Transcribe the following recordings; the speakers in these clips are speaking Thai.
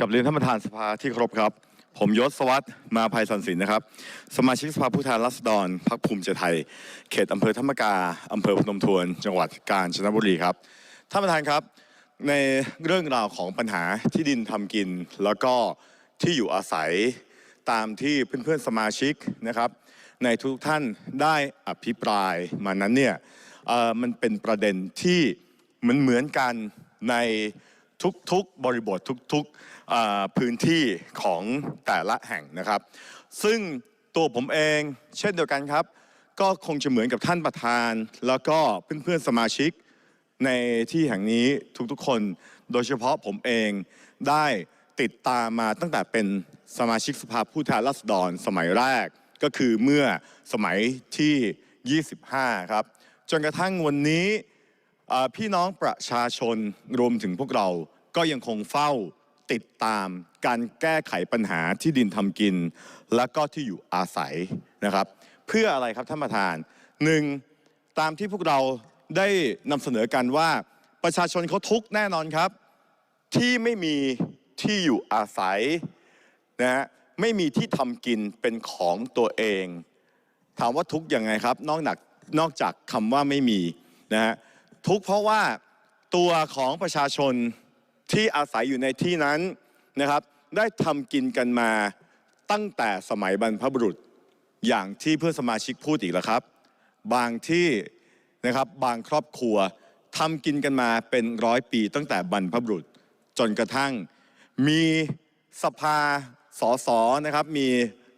กับเรียนท่านประธานสภาที่เคารพครับ ผมยศสวัสดิ์มาภัยสันสินนะครับ สมาชิกสภาผู้แทนราษฎรพรรคภูมิใจไทย เขตอำเภอธรรมกาอำเภอพนมทวน จังหวัดกาญจนบุรีครับ ท่านประธานครับ ในเรื่องราวของปัญหาที่ดินทำกิน แล้วก็ที่อยู่อาศัยตามที่เพื่อนๆสมาชิกนะครับในทุกท่านได้อภิปรายมานั้นเนี่ยมันเป็นประเด็นที่มือนเหมือนกันใน ทุกๆ บริบททุกๆพื้นที่ของแต่ละแห่งนะครับ ซึ่งตัวผมเองเช่นเดียวกันครับ ก็คงจะเหมือนกับท่านประธาน แล้วก็เพื่อนๆสมาชิกในที่แห่งนี้ทุกๆคน โดยเฉพาะผมเองได้ติดตามมาตั้งแต่เป็นสมาชิกสภาผู้แทนราษฎรสมัยแรกก็คือเมื่อสมัยที่ 25 ครับ จนกระทั่งวันนี้ พี่น้องประชาชนรวมถึงพวกเราก็ยังคงเฝ้าติดตามการแก้ไขปัญหาที่ดินทำกิน และก็ที่อยู่อาศัยนะครับ เพื่ออะไรครับท่านประธานหนึ่งตามที่พวกเราได้นำเสนอกันว่าประชาชนเขาทุกข์แน่นอนครับ ที่ไม่มีที่อยู่อาศัยนะฮะไม่มีที่ทำกินเป็นของตัวเอง ถามว่าทุกข์ยังไงครับ นอกจากนอกจากคำว่าไม่มีนะฮะ ทุกข์เพราะว่าตัวของประชาชนที่อาศัยอยู่ในที่นั้นนะครับ ได้ทำกินกันมาตั้งแต่สมัยบรรพบุรุษอย่างที่เพื่อนสมาชิกพูดอีกแล้วครับ บางที่นะครับบางครอบครัวทำกินกันมาเป็นร้อยปีตั้งแต่บรรพบุรุษ จนกระทั่งมีสภาสอสอนะครับ มี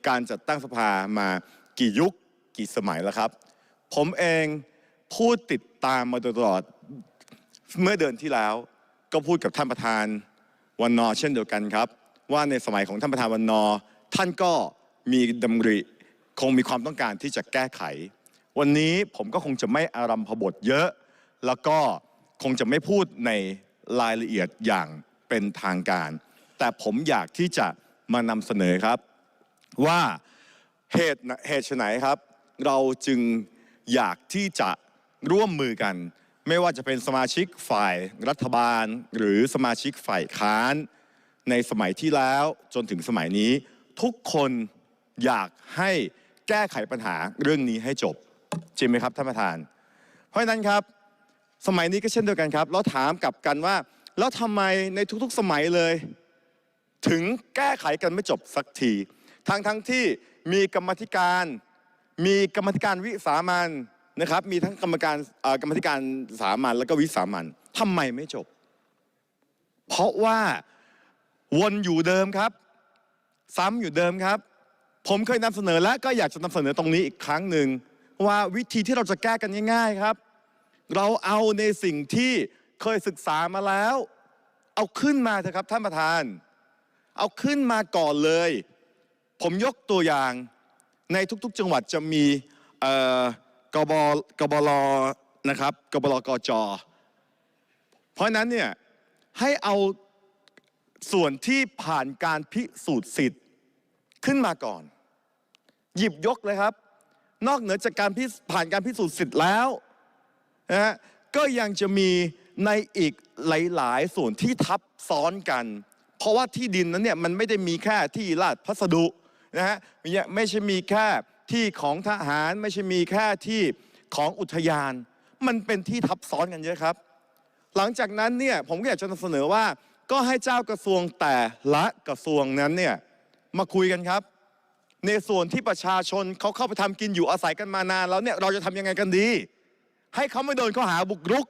การจัดตั้งสภามากี่ยุคกี่สมัยแล้วครับ ผมเอง พูดติดตามมาโดยตลอดเมื่อเดือนที่แล้ว ก็พูดกับท่านประธานวันนอเช่นเดียวกันครับ ว่าในสมัยของท่านประธานวันนอ ท่านก็มีดำริคงมีความต้องการที่จะแก้ไข วันนี้ผมก็คงจะไม่อารัมพบทเยอะ แล้วก็คงจะไม่พูดในรายละเอียดอย่างเป็นทางการ แต่ผมอยากที่จะมานำเสนอครับ ว่าเหตุเหตุไฉนครับ เราจึงอยากที่จะ ร่วมมือกัน ไม่ว่าจะเป็นสมาชิกฝ่ายรัฐบาล หรือสมาชิกฝ่ายค้าน ในสมัยที่แล้วจนถึงสมัยนี้ ทุกคนอยากให้แก้ไขปัญหาเรื่องนี้ให้จบ จริงไหมครับท่านประธาน เพราะฉะนั้นครับสมัยนี้ก็เช่นเดียวกันครับ เราถามกลับกันว่า แล้วทำไมในทุกๆสมัยเลย ถึงแก้ไขกันไม่จบสักที ทั้งทั้งที่มีกรรมธิการ มีกรรมธิการวิสามัน นะครับมีทั้งกรรมการกรรมธิการสามัญแล้วก็วิสามันทำไมไม่จบ เพราะว่าวนอยู่เดิมครับ ซ้ำอยู่เดิมครับ ผมเคยนำเสนอและก็อยากจะนำเสนอตรงนี้อีกครั้งหนึ่งว่าวิธีที่เราจะแก้กันง่าย ๆครับ เราเอาในสิ่งที่เคยศึกษามาแล้ว เอาขึ้นมาเถอะครับท่านประธาน เอาขึ้นมาก่อนเลย ผมยกตัวอย่างในทุกๆ จังหวัดจะมีเอ่อ กบกบลนะครับกบลกจ เพราะนั้นเนี่ยให้เอาส่วนที่ผ่านการพิสูจน์สิทธิ์ขึ้นมาก่อน หยิบยกเลยครับ นอกเหนือจากการผ่านการพิสูจน์สิทธิ์แล้วนะฮะก็ยังจะมีในอีกหลาย ๆ ส่วนที่ทับซ้อนกัน เพราะว่าที่ดินนั้นเนี่ยมันไม่ได้มีแค่ที่ลาดพัสดุนะฮะไม่ใช่มีแค่ ที่ของทหารไม่ใช่มีแค่ที่ของอุทยาน มันเป็นที่ทับซ้อนกันเยอะครับ หลังจากนั้นเนี่ยผมก็อยากจะนำเสนอว่า ก็ให้เจ้ากระทรวงแต่ละกระทรวงนั้นเนี่ยมาคุยกันครับ ในส่วนที่ประชาชนเขาเข้าไปทำกินอยู่อาศัยกันมานานแล้วเนี่ยเราจะทำยังไงกันดี ให้เขาไม่โดนข้อหาบุกรุก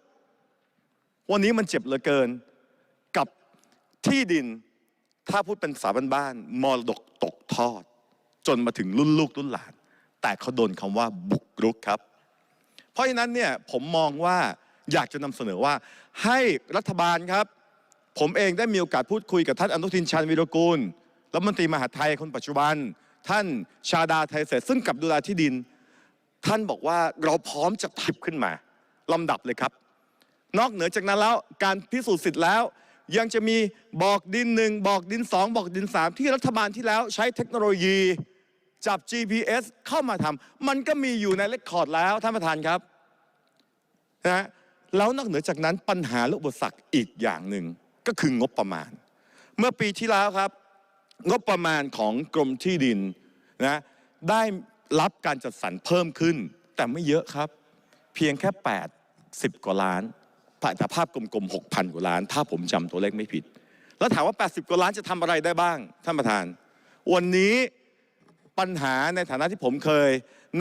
วันนี้มันเจ็บเหลือเกินกับที่ดินถ้าพูดเป็นสาบันบ้านๆมรดกตกทอด จนมาถึงรุ่นลูกรุ่นหลาน แต่เขาโดนคำว่าบุกรุกครับ เพราะฉะนั้นเนี่ยผมมองว่าอยากจะนำเสนอว่าให้รัฐบาลครับ ผมเองได้มีโอกาสพูดคุยกับท่านอนุทินชาญวิรกูลรัฐมนตรีมหาไทยคนปัจจุบัน ท่านชาดาไทยเศรษซึ่งกับดูแลที่ดิน ท่านบอกว่าเราพร้อมจะทิบขึ้นมาลำดับเลยครับ นอกเหนือจากนั้นแล้วการพิสูจน์สิทธิ์แล้ว ยังจะมีบอกดินหนึ่งบอกดินสองบอกดินสามที่รัฐบาลที่แล้วใช้เทคโนโลยี จับ GPS เข้ามาทำมันก็มีอยู่ในเรคคอร์ดแล้วท่านประธานครับนะแล้วนอกเหนือจากนั้นปัญหาและอุปสรรคอีกอย่างหนึ่งก็คืองบประมาณ เมื่อปีที่แล้วครับ งบประมาณของกรมที่ดินนะได้รับการจัดสรรเพิ่มขึ้น แต่ไม่เยอะครับ เพียงแค่ 80 กว่าล้านแต่ภาพกลมๆ6,000 กว่าล้าน ถ้าผมจำตัวเลขไม่ผิด แล้วถามว่า 80 กว่าล้านจะทำอะไรได้บ้าง ท่านประธาน วันนี้ ปัญหาในฐานะที่ผมเคย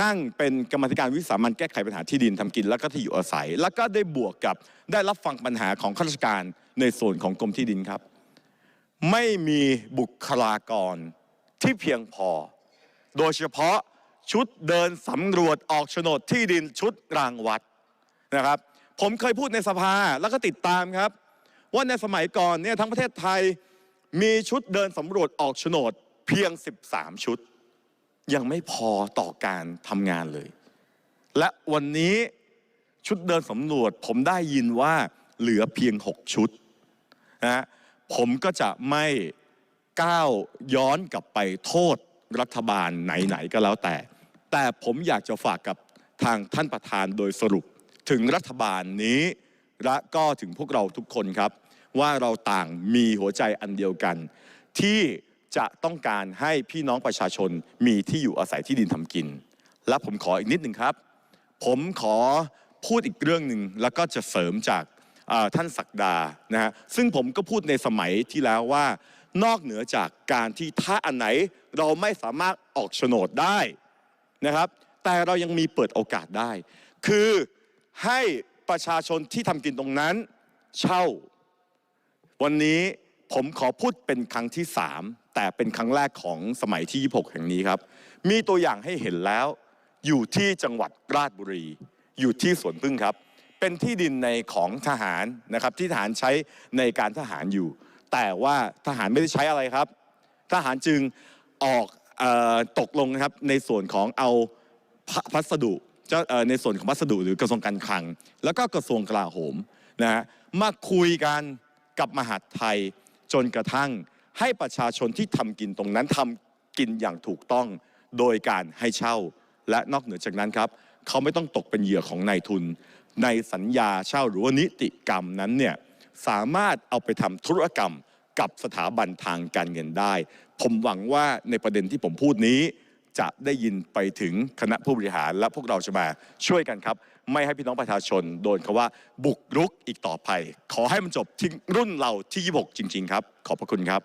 นั่งเป็นกรรมธิการวิสามันแก้ไขปัญหาที่ดินทำกิน แล้วก็ที่อยู่อาศัย แล้วก็ได้บวกกับได้รับฟังปัญหาของข้าราชการในส่วนของกรมที่ดินครับ ไม่มีบุคลากรที่เพียงพอ โดยเฉพาะชุดเดินสำรวจออกโฉนดที่ดินชุดรางวัดนะครับ ผมเคยพูดในสภาแล้วก็ติดตามครับ ว่าในสมัยก่อนเนี่ยทั้งประเทศไทยมีชุดเดินสำรวจออกโฉนดเพียง 13 ชุด ยังไม่พอต่อการทำงานเลย และวันนี้ชุดเดินสำรวจผมได้ยินว่าเหลือเพียง 6 ชุดนะฮะผมก็จะไม่ก้าวย้อนกลับไปโทษรัฐบาลไหนๆก็แล้วแต่ แต่ผมอยากจะฝากกับทางท่านประธานโดยสรุปถึงรัฐบาลนี้และก็ถึงพวกเราทุกคนครับ ว่าเราต่างมีหัวใจอันเดียวกัน ที่ จะต้องการให้พี่น้องประชาชนมีที่อยู่อาศัยที่ดินทำกิน และผมขออีกนิดหนึ่งครับ ผมขอพูดอีกเรื่องหนึ่งแล้วก็จะเสริมจากท่านศักดานะฮะซึ่งผมก็พูดในสมัยที่แล้วว่านอกเหนือจากการที่ถ้าอันไหนเราไม่สามารถออกโฉนดได้นะครับ แต่เรายังมีเปิดโอกาสได้ คือให้ประชาชนที่ทำกินตรงนั้นเช่า วันนี้ผมขอพูดเป็นครั้งที่3 แต่เป็นครั้งแรกของสมัยที่ 26 แห่งนี้ครับ มีตัวอย่างให้เห็นแล้ว อยู่ที่จังหวัดราชบุรี อยู่ที่สวนพึ่งครับ เป็นที่ดินในของทหารนะครับที่ทหารใช้ในการทหารอยู่ แต่ว่าทหารไม่ได้ใช้อะไรครับ ทหารจึงออกออตกลงนะครับในส่วนของเอาพัสดุในส่วนของพัสดุหรือกระทรวงการคลัง แล้วก็กระทรวงกลาโหมนะฮะมาคุยกันกับมหาดไทยจนกระทั่ง ให้ประชาชนที่ทำกินตรงนั้นทำกินอย่างถูกต้องโดยการให้เช่า และนอกเหนือจากนั้นครับเขาไม่ต้องตกเป็นเหยื่อของนายทุน ในสัญญาเช่าหรือว่านิติกรรมนั้นเนี่ยสามารถเอาไปทำธุรกรรมกับสถาบันทางการเงินได้ ผมหวังว่าในประเด็นที่ผมพูดนี้จะได้ยินไปถึงคณะผู้บริหารและพวกเราจะมาช่วยกันครับ ไม่ให้พี่น้องประชาชนโดนคาว่าบุกรุกอีกต่อไป ขอให้มันจบที่รุ่นเราที่ 26 จริง ๆ ครับ ขอบพระคุณครับ